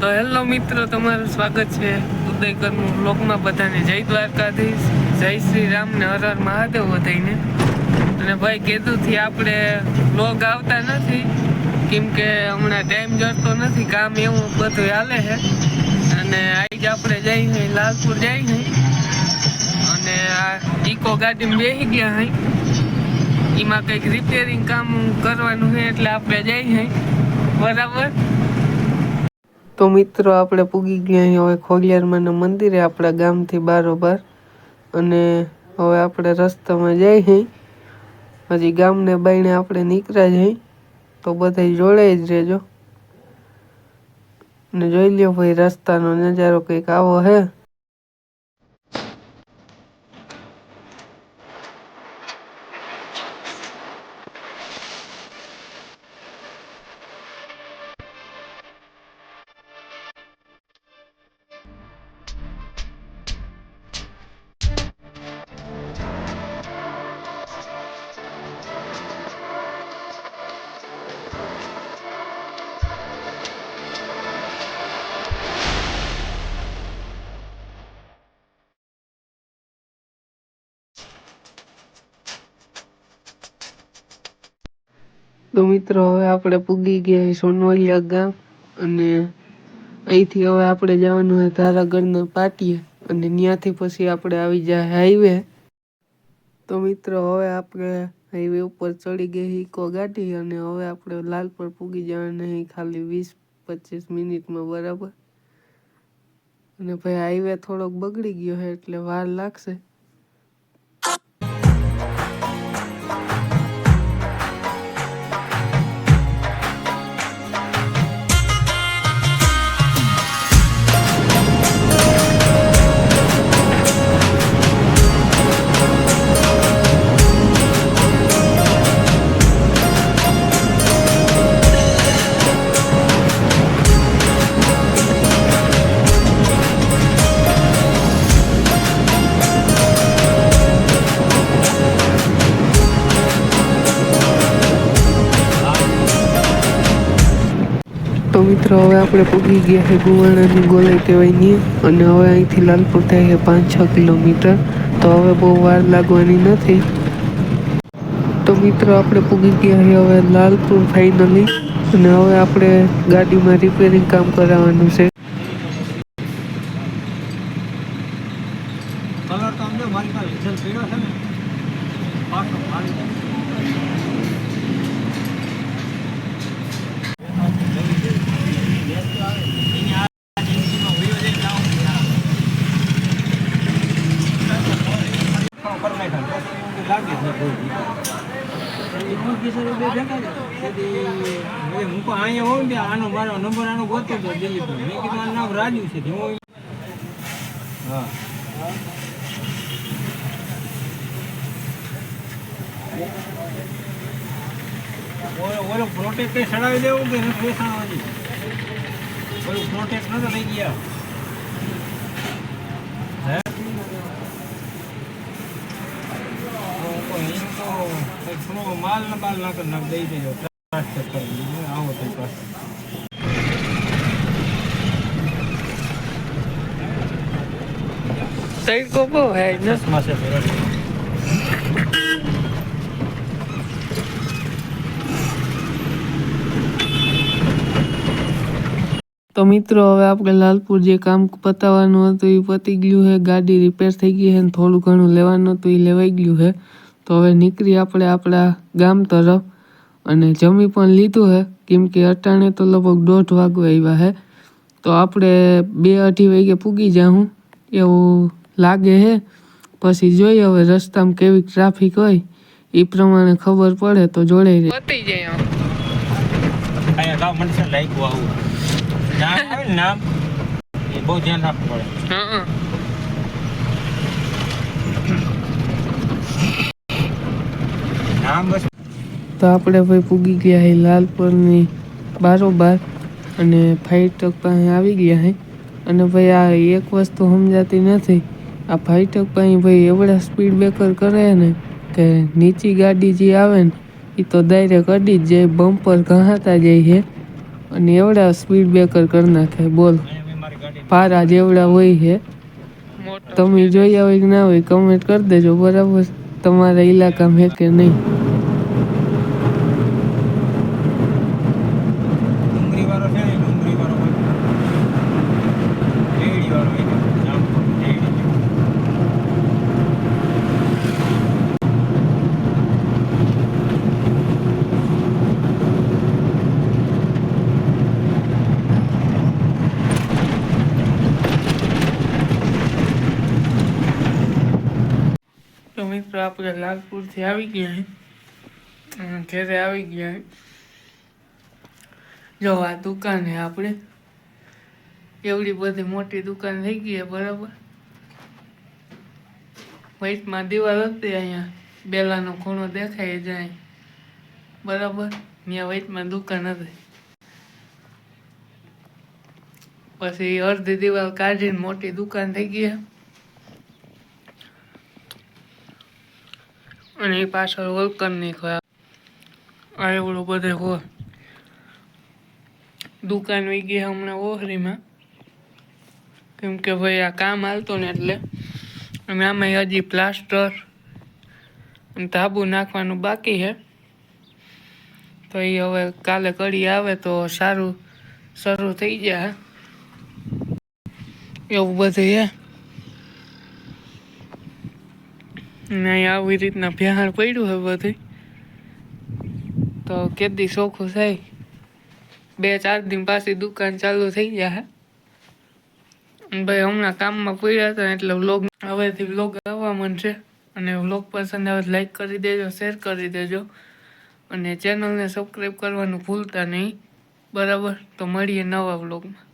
તો હેલો મિત્રો, તમારું સ્વાગત છે ઉદયકરનું બ્લોગમાં બધાને. જય દ્વારકાધીશ, જય શ્રી રામ ને હર હર મહાદેવ થઈને અને ભાઈ કીધુંથી આપણે બ્લોગ આવતા નથી, કેમ કે હમણાં ટાઈમ જડતો નથી, કામ એવું બધું હાલે છે. અને આજ આપણે જઈ છીએ લાલપુર જઈ હઈ. અને આ ઇકો ગાડીમાં બેસી ગયા હઈ. એમાં કંઈક રિપેરિંગ કામ કરવાનું છે એટલે આપણે જઈ છીએ બરાબર? તો મિત્રો, આપણે પૂગી ગયા અહીં હવે ખોડિયારમાંના મંદિરે આપણા ગામથી બારોબાર. અને હવે આપણે રસ્તામાં જઈ હઈ. હજી ગામને બાયણે આપણે નીકળ્યા જઈ તો બધા જોડાઈ જ રહેજો. ને જોઈ લ્યો ભાઈ, રસ્તાનો નજારો કંઈક આવો હે. તો મિત્રો, હવે આપણે પૂગી ગયા સોનવલિયા ગામ અને અહીંથી હવે આપણે જવાનું છે તારાગઢના પાટીએ અને ત્યાંથી પછી આપણે આવી જાય હાઈવે. તો મિત્રો, હવે આપણે હાઈવે ઉપર ચડી ગઈ હિકો ગાડી અને હવે આપણે લાલપર પૂગી જવાના નહીં ખાલી વીસ પચીસ મિનિટમાં બરાબર. અને ભાઈ, હાઈવે થોડોક બગડી ગયો છે એટલે વાર લાગશે. તો મિત્રો, હવે આપણે પૂગી ગયા છે ગુવાણાની ગોલાઈ કહેવાયની અને હવે અહીંથી લાલપુર થાય છે પાંચ છ કિલોમીટર. તો હવે બહુ વાર લાગવાની નથી. તો મિત્રો, આપણે પૂગી ગયા છે હવે લાલપુર ફાઇનલી અને હવે આપણે ગાડીમાં રિપેરિંગ કામ કરાવવાનું છે. કલર તો અમને મારી પાસે રિઝલ્ટ છે ને પાછો મારી હું અહીંયા હોઉં ને આનો મારો નંબર આનો ગોતો હતો આનું નામ રાજુ છે હું ઓલો પ્રોટેક્ટ સડાવી દેવું કે ઓલું પ્રોટેક્ટ નતો થઈ ગયા હે તો કોઈ એમ તો કંઈક થોડો તો મિત્રો, હવે આપણે લાલપુર જે કામ પતાવવાનું હતું એ પતી ગયું છે, ગાડી રિપેર થઈ ગઈ છે થોડું ઘણું લેવાનું હતું એ લેવાઈ ગયું છે. તો હવે નીકળી આપણે આપણા ગામ તરફ અને જમી પણ લીધું હે. કેમ કે અટાણે તો લગભગ દોઢ વાગવા આવ્યા હે. તો આપણે બે અઢી વાગે પૂગી જાઉં એવું લાગે હે. પછી જોઈએ હવે રસ્તામાં કેવી ટ્રાફિક હોય. એ પ્રમાણે ખબર પડે તો જોડે પતી જાય અહીંયા ગામ મને છે લાગ્યું આવું. નામ આવે ને નામ એ બહુ ધ્યાન રાખવું પડે. હા નામ બસ તો આપણે ભાઈ પૂગી ગયા હે લાલપુરની બારોબાર અને ફાઈટક પાસે આવી ગયા હે. અને ભાઈ આ એક વસ્તુ સમજાતી નથી. આ ફાઈટક પાસે ભાઈ એવડા સ્પીડ બ્રેકર કરે ને કે નીચી ગાડી જે આવે ને એ તો ડાયરેક્ટ અડી જ જાય બમ્પર ઘાતા જાય છે અને એવડા સ્પીડ બ્રેકર કરી નાખે બોલ. પારા જેવડા હોય છે તમે જોયા હોય કે ના હોય કમેન્ટ કરી દેજો બરાબર? તમારા ઇલાકામાં હે કે નહીં ડુંગળી વાળો છે ને ડુંગળી વાળો હોય શેરડી વાળો હોય ને જામફળ, શેરડી જેવો. તો મિત્રો આપણે લાલપુરથી આવી ગયા ઘેરે આવી ગયા જો આ દુકાન આપણે. એવડી બધી મોટી દુકાન થઈ ગઈ બરાબર? વ્હાઈટમાં દિવાલ હતી અહીંયા. બેલાનો ખૂણો દેખાય જાય. બરાબર? ત્યાં વ્હાઈટમાં દુકાન હતી. પછી અડધી દિવાલ કાઢીને મોટી દુકાન થઈ ગઈ અને એ પાછળ વોલ્કનની ખોયા આ એવડું બધે હો. દુકાન વહી ગઈ હમણાં ઓહરીમાં. કેમ કે ભાઈ આ કામ હાલતું ને એટલે અને આમાં હજી પ્લાસ્ટર અને ધાબુ નાખવાનું બાકી છે તો એ હવે કાલે કડી આવે તો સારું, શરૂ થઈ જાય એવું બધું છે ને અહીં આવી રીતના ભ્યાણ પડ્યું હવે બધું. તો કેદી શોખું થાય બે ચાર દિન પાછી દુકાન ચાલુ થઈ જાય ભાઈ હમણાં કામમાં પડ્યા હતા એટલે વ્લોગ હવેથી વ્લોગ આવવા મળશે અને વ્લોગ પસંદ આવે લાઈક કરી દેજો શેર કરી દેજો. અને ચેનલને સબસ્ક્રાઈબ કરવાનું ભૂલતા નહીં. બરાબર? તો મળીએ નવા વ્લોગમાં.